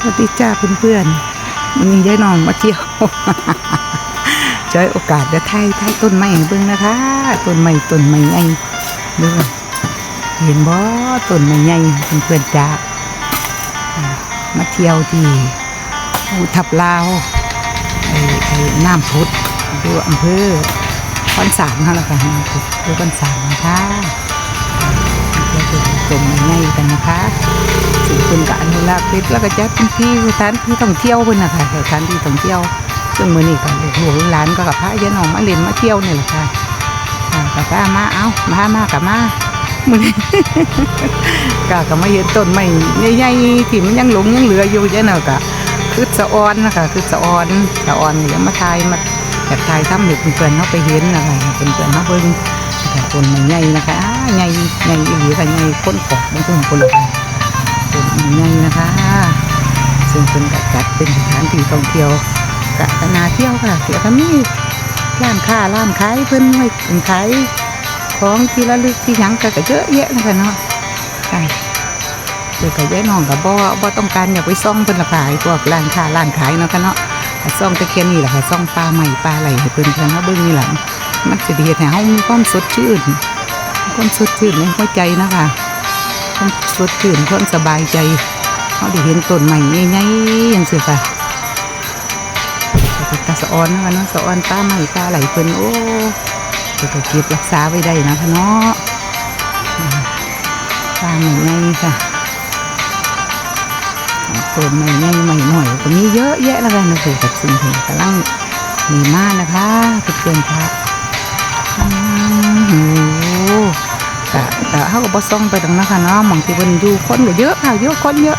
สวัสดีจ้าเพื่อนๆวันนี้ยายน้องมาเที่ยวใช้โอกาสเดี๋ยวไทยไทยต้นไม้ให้เบิ่งนะคะต้นไม้ต้นไม้ใหญ่เด้อเห็นบ่ต้นไม้ใหญ่เพื่อนๆจ้ามาเที่ยวที่ภูทับลาวไอ้ไอ้น้ำพุดดูอำเภอคอนสารเขาละค่ะน้ำพุดดูคอนสารนะคะ ตม้ใหญ่กันนะคะสิ่งเป็นการอนุรักษ์เพชรแล้วก็จัดเป็นที่สถานที่ท่องเที่ยวเพิ่นนะคะสถานที่ท่องเที่ยว ซึ่งมือนี้ก็ลูกหลานหลานก็กับพระยายน้องมาเล่นมาเที่ยวนี่แหละค่ะอ่ากับพามาเอ้ามามากับมามื้อนี้ก็ก็มาเห็นต้นไม้ใหญ่ๆที่มันยังหลงยังเหลืออยู่จังเนาะก็คือสะออนนะคะคือสะออนสะออนนี่ยังมาถ่ายมาอยากถ่ายทำให้เพื่อนเฮาไปเห็นนะคะให้เพื่อนเฮาเบิ่งนะคะต้นใหญ่นะคะ ใหญ่ใหญ่อีหลีค่ะใหญ่คนกอกบางคนคนละค่ะเป็นใหญ่นะคะ ซึ่งเป็นกัจัดเป็นสถานที่ท่องเที่ยวกะนาเที่ยวค่ะแล้วก็มีร้านค้าร้านขายเพิ่นไว้ขายของที่ระลึกที่หยังก็ก็เยอะแยะนะคะเนาะค่ะเดี๋ยวก็ย้ายน้องกับบ่บ่ต้องการอยากไปซ่องเพิ่นละขายพวกร้านค้าร้านขายเนาะค่ะเนาะซ่องตะเคียนนี่แหละค่ะซ่องปลาใหม่ปลาไหลให้เพิ่นเพิ่นเฮาเบิ่งนี่แหละมันสิได้เฮ็ดให้เฮามีความสดชื่น ความสดชื่นในหัวใจนะคะความสดชื่นความสบายใจเขาได้เห็นต้นใหม่ใหญ่ๆอย่างเสียค่ะกระสะออนนะคะเนาะสะออนป้าใหม่ป้าไหลเพิ่นโอ้เดี๋ยวก็เก็บรักษาไว้ได้นะคะเนาะอืมป้าใหม่ใหญ่ค่ะต้นใหม่ใหญ่ใหม่หน่อยก็มีเยอะแยะแล้วกันนะคือกับสิ่งที่กำลังมีมากนะคะเพื่อนๆค่ะ เขาก็บ่ซ่องไปตรงนั้นค่ะเนาะบางทีเพิ่นอยู่คนก็เยอะค่ะเยอะคนเยอะ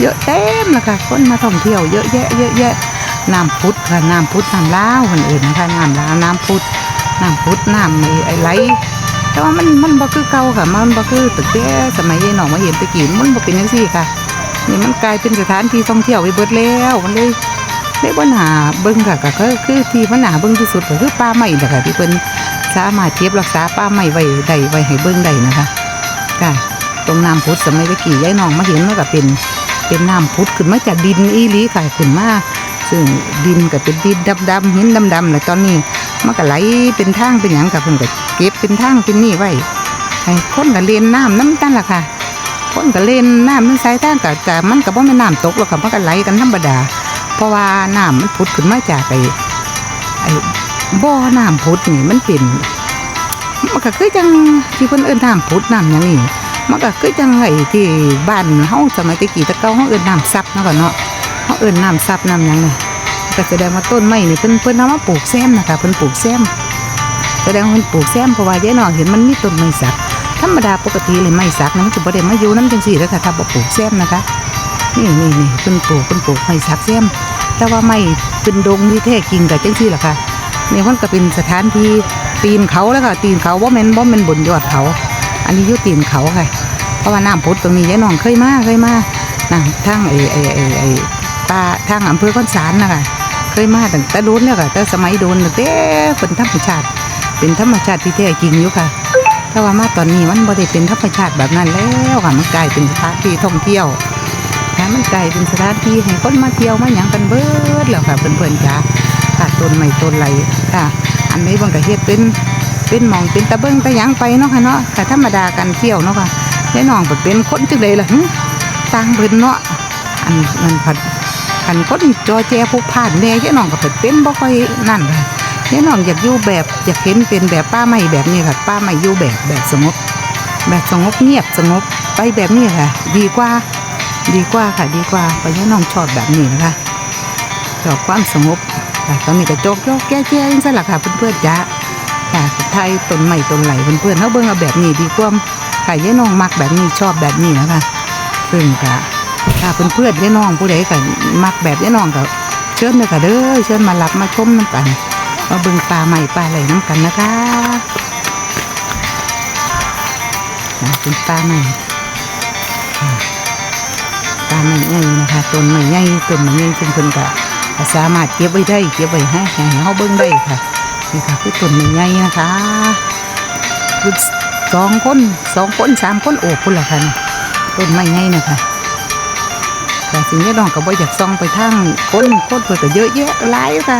เยอะเต็มเลยค่ะ คนมาท่องเที่ยวเยอะแยะเยอะแยะน้ำพุดค่ะน้ำพุดน้ำลาวคนอื่นนะคะน้ำลาวน้ำพุดน้ำพุดน้ำไอ้ไอ้ไหลแต่ว่ามันมันบ่คือเก่าค่ะ มันบ่คือตึกแต่สมัยยายน้องมาเห็นตะกี้มันบ่เป็นจังซี่ค่ะนี่มันกลายเป็นสถานที่ท่องเที่ยวไปเบิดแล้วมันเลยเลยบ่น่าเบิ่งค่ะก็คือคือที่มันน่าเบิ่งที่สุดก็คือป่าไม้แหละค่ะที่เพิ่นสามารถเก็บรักษาป้าไม้ไว้ได้ไว้ให้เบิ่งได้นะคะ ค่ะ ตรงน้ำพุดสมัยตะกี้ยายน้องมาเห็นมันก็เป็นเป็นน้ำพุดขึ้นมาจากดินอีหลีค่ะขึ้นมาซึ่งดินก็เป็นดินดำๆหินดำๆแล้วตอนนี้มันก็ไหลเป็นทางเป็นหยังกับเพิ่นก็เก็บเป็นทางเป็นนี่ไว้ให้คนก็เล่นน้ำน้ำกันล่ะค่ะ คนก็เล่นน้ำมันสายทางก็แต่มันก็บ่แม่นน้ำตกหรอกค่ะมันก็ไหลกันธรรมดา เพราะว่าน้ำมันพุดขึ้นมาจากไอ้ไอ้บ่อน้ำพุดนี่มันเป็น มันก็คือจังที่เพิ่นเอิ้นน้ำพุดน้ำหยังนี่มันก็คือจังไอ้ที่บ้านเฮาสมัยตะกี้ตะเก่าเฮาเอิ้นน้ำซับเนาะก่อนเนาะเฮาเอิ้นน้ำซับน้ำหยังนี่ก็แสดงว่าต้นไม้นี่เพิ่นเพิ่นเอามาปลูกแซมนะคะเพิ่นปลูกแซมแสดงว่าเพิ่นปลูกแซมเพราะว่ายายน้องเห็นมันมีต้นไม้สักธรรมดาปกติเลยไม้สักนะมันจะบ่ได้มาอยู่น้ำจังซี่แล้วค่ะถ้าบ่ปลูกแซมนะคะนี่นี่นี่เพิ่นปลูกเพิ่นปลูกไม้สักแซมแต่ว่าไม้เป็นดงที่แท้จริงก็จังซี่ล่ะค่ะนี่มันก็เป็นสถานที่ ตีนเขาแล้วค่ะ ตีนเขาว่าแม่นว่าแม่นบนยอดเขา อันนี้อยู่ตีนเขาค่ะ เพราะว่าน้ำพุดตรงนี้ยายน้องเคยมาเคยมานะทางไอ้ไอ้ไอ้ไอ้ป่าทางอำเภอก้อนสารนะคะเคยมาตั้งแต่โดนเนี่ยค่ะแต่สมัยโดนตั้งแต่เป็นธรรมชาติ เป็นธรรมชาติที่แท้จริงอยู่ค่ะถ้าว่ามาตอนนี้มันบ่ได้เป็นธรรมชาติแบบนั้นแล้วค่ะมันกลายเป็นสถานที่ท่องเที่ยวค่ะมันกลายเป็นสถานที่ให้คนมาเที่ยวมาหยังกันเบิดแล้วค่ะเพื่อนๆจ้าค่ะต้นไม้ต้นไหลค่ะ อันนี้มันก็เฮ็ดเป็นเป็นมองเป็นตะเบิ้งตะยังไปเนาะค่ะเนาะแต่ธรรมดากันเที่ยวเนาะค่ะยายน้องเปิดเป็นคนจังไดล่ะหึต่างเพิ่นเนาะอันมันผัดคันคนจอแจพวกผ่านแน่ยายน้องก็เปิดเป็นบ่ค่อยนั่นค่ะยายน้องอยากอยู่แบบอยากเห็นเป็นแบบป้าไม้แบบนี้ค่ะ ป้าไม้อยู่แบบแบบสงบแบบสงบเงียบสงบไปแบบนี้ค่ะ ดีกว่าดีกว่าค่ะดีกว่าเพราะยายน้องชอบแบบนี้นะคะชอบความสงบ ตอนนี้ก็โจกโยกแก้แก้ยังสั่นล่ะค่ะเพื่อนๆจ้าค่ะไทยต้นใหม่ต้นไหลเพื่อนๆเขาเบิ่งเอาแบบนี้ดีกว่าค่ะยายน้องมักแบบนี้ชอบแบบนี้นะคะซึ่งก็ถ้าเพื่อนๆยายน้องผู้ใดก็มักแบบยายน้องก็เชิญเลยค่ะเด้อเชิญมารับมาชมน้ำกันมาเบิ่งปลาใหม่ปลาไหลน้ำกันนะคะเป็นปลาใหม่ปลาใหม่ใหญ่นะคะต้นใหม่ใหญ่ต้นใหม่ใหญ่ซึ่งเพิ่นก็ ก็สามารถเก็บไว้ได้เก็บไว้ให้ให้เขาเบิ้งได้ค่ะนี่ค่ะคือต้นใหญ่ๆนะคะคือสองคนสองคนสามคนโอบพุ่นละค่ะนี่ต้นไม้ใหญ่นะคะแต่สิ่งที่น้องก็บ่อยากซองไปทางคนคนเพิ่นก็เยอะแยะหลายค่ะ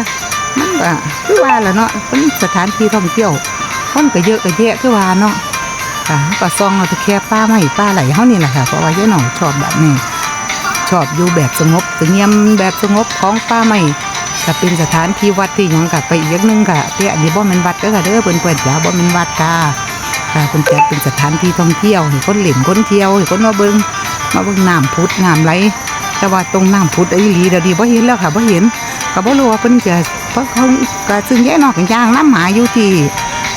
มันก็คือว่าล่ะเนาะเป็นสถานที่ท่องเที่ยวคนก็เยอะก็แยะคือว่าเนาะค่ะก็ซองเอาแต่แค่ป้าไม้ป้าไหลเฮานี่แหละค่ะเพราะว่าเยายน้องชอบแบบนี้ ชอบอยู่แบบสงบสงเงียมแบบสงบของป้าไม้ก็เป็นสถานที่วัดที่ยังก็ไปอีกอย่างนึงก็แต่อันนี้บ่แม่นวัดเด้อค่ะเด้อเพิ่นเพิ่นจ้าบ่แม่นวัดค่ะค่ะเพิ่นจัดเป็นสถานที่ท่องเที่ยวให้คนเล่นคนเที่ยวให้คนมาเบิ่งมาเบิ่งน้ำพุดน้ำไหลแต่ว่าตรงน้ำพุดไอ้หลีเดี๋ยวนี้บ่เห็นแล้วค่ะบ่เห็นก็บ่รู้ว่าเพิ่นจะเพราะเขาก็ซึ่งแย่นองกันย่างน้ำหมาอยู่ที่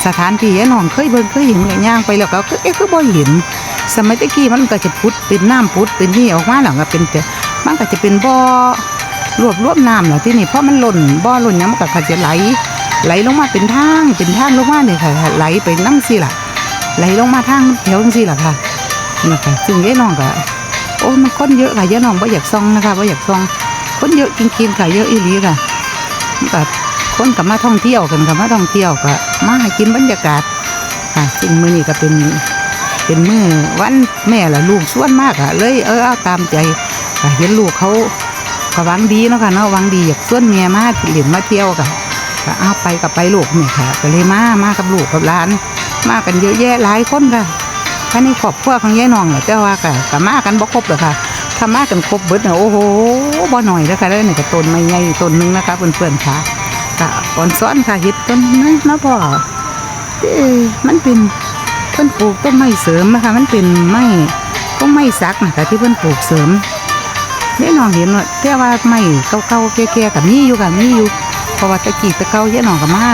สถานที่แย่นองเคยเบิ่งเคยเห็นกันย่างไปแล้วก็เอ๊ะคือบ่เห็น สมัยตะกี้มันก็จะพุดเป็นน้ำพุดเป็นนี่ออกมาแล้วก็เป็นแต่มันก็จะเป็นบ่อรวบรวมน้ำแล้วที่นี่เพราะมันหล่นบ่อหล่นน้ำมันก็จะไหล ไหลลงมาเป็นทางเป็นทางลงมาเนี่ยค่ะ ไหลไปน้ำสิล่ะ ไหลลงมาทางแถวจังซี่ล่ะค่ะนี่ค่ะซึ่งยายน้องก็โอ้มันคนเยอะค่ะยายน้องบ่าอยากซองนะคะบ่าอยากซองคนเยอะจริงๆค่ะเยอะอีหลีค่ะแบบคนกับมาท่องเที่ยวกันกับมาท่องเที่ยวก็มาห้กินบรรยากาศค่ะซึ่งมือนี้ก็เป็น เป็นมือวันแม่ละลูกส่วนมากอะเลยเออเอาตามใจเห็นลูกเขาก็วังดีเนาะค่ะเนาะวังดีอยากส่วนเมียมาเล่นมาเที่ยวค่ะก็เอาไปกับไปลูกเนี่ยค่ะก็เลยมามากับลูกกับหลาน มากันเยอะแยะหลายคนค่ะท่านี่ครอบครัวของยายน้องแหละแต่ว่าก็ก็มากันบ่ครบหรอกค่ะถ้ามากันครบเบิดเนี่ยโอ้โหบ่หน่อยนะคะแล้วนี่ก็ต้นไม้ใหญ่ต้นหนึงนะคะเพื่อนๆค่ะก็ก่อนซ้อนค่ะเฮ็ดต้นไม้นะพ่อเอ้มันเป็น เพิ่นปลูกต้นไม้เสริมนะคะ มันเป็นไม้ต้นไม้สักนะคะที่เพิ่นปลูกเสริมแน่น้องเห็นว่าแต่ว่าไม้เก่าๆแก่ๆก็มีอยู่ค่ะมีอยู่เพราะว่าตะกี้ตะเก่าเยอะน้องก็มา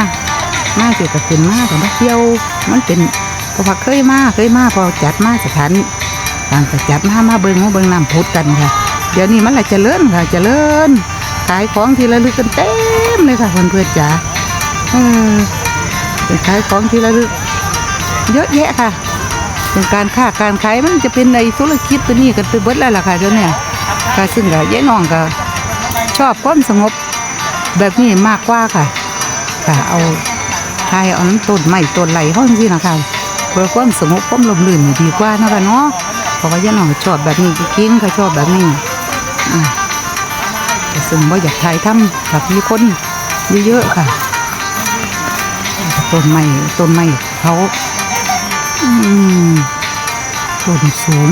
มาเกี่ยวกับขึ้นมาก็มาเที่ยวมันเป็นเพราะว่าเคยมาเคยมาพอจัดมาสถานต่างจัดมามาเบิ่งมาเบิ่งน้ำพุดกันค่ะ เดี๋ยวนี้มันละเจริญค่ะเจริญขายของที่ระลึกกันเต็มเลยค่ะเพื่อนๆจ๋าเออขายของที่ระลึก เยอะแยะค่ะเป็นการค้าการขายมันจะเป็นในธุรกิจตัวนี้กันไปเบิดแล้วล่ะค่ะเดี๋ยวเนี้ค่ะซึ่งก็ยายน้องก็ชอบความสงบแบบนี้มากกว่าค่ะค่ะเอาทายเอาน้ำต้นไม้ต้นไหลห้องที่นะคะเพื่อความสงบความลมลื่นดีกว่านะคะเนาะเพราะว่ายายน้องชอบแบบนี้จริงๆเขาชอบแบบนี้แต่ซึ่งว่าอยากถ่ายทำแบบมีคนเยอะๆค่ะต้นไม้ต้นไม้เขา ต้นสูง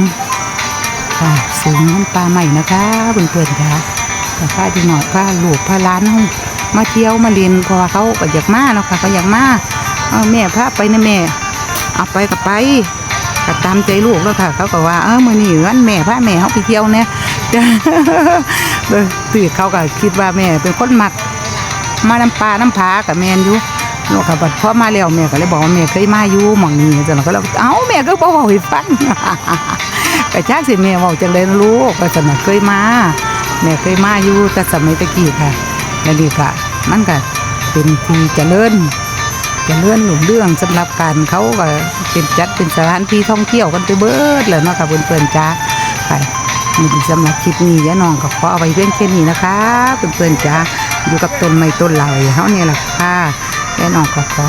ค่ะสูงมันปลาใหม่นะคะเพื่อนๆค่ะแต่พาดีหน่อยพาหลูกพาหล้านเขามาเที่ยวมาเรียนเพราะว่าเขาก็อยากมาเนาะค่ะเขาอยากมาเอาแม่พาไปนะแม่ เอาไปกับไปก็ตามใจลูกแล้วค่ะ เขาก็ว่าเออมือนี้วันแม่พาแม่เขาไปเที่ยวเนี่ยเตื่นเขาก็คิดว่าแม่เป็นคนมัก มาน้ำปลาน้ำผากับแมนอยู่ ลูกก็บัดพอมาแล้วแม่ก็เลยบอกว่าแม่เคยมาอยู่หม่องนี้จังเราก็เลยเอ้าแม่ก็บ่เว้าให้ฟังก็จักสิแม่เว้าจังได๋นะลูกก็สนะเคยมาแม่เคยมาอยู่แต่สมัยตะกี้ค่ะแล้วนี่ก็มันก็เป็นที่เจริญเจะเล่นหลุมเรื่องสำหรับการเขาก็เป็นจัดเป็นสถานที่ท่องเที่ยวกันไปเบิดเลยเนาะค่ะเพื่อนๆจ้าค่ะนี่สำหรับคลิปนี้ยะน้องก็ขอเอาไว้เพียงแค่นี้นะคะเพื่อนๆจ้าอยู่กับต้นไม้ต้นเหล่าเฮาเนี่ยแหละค่ะ ยะน้องก็ขอ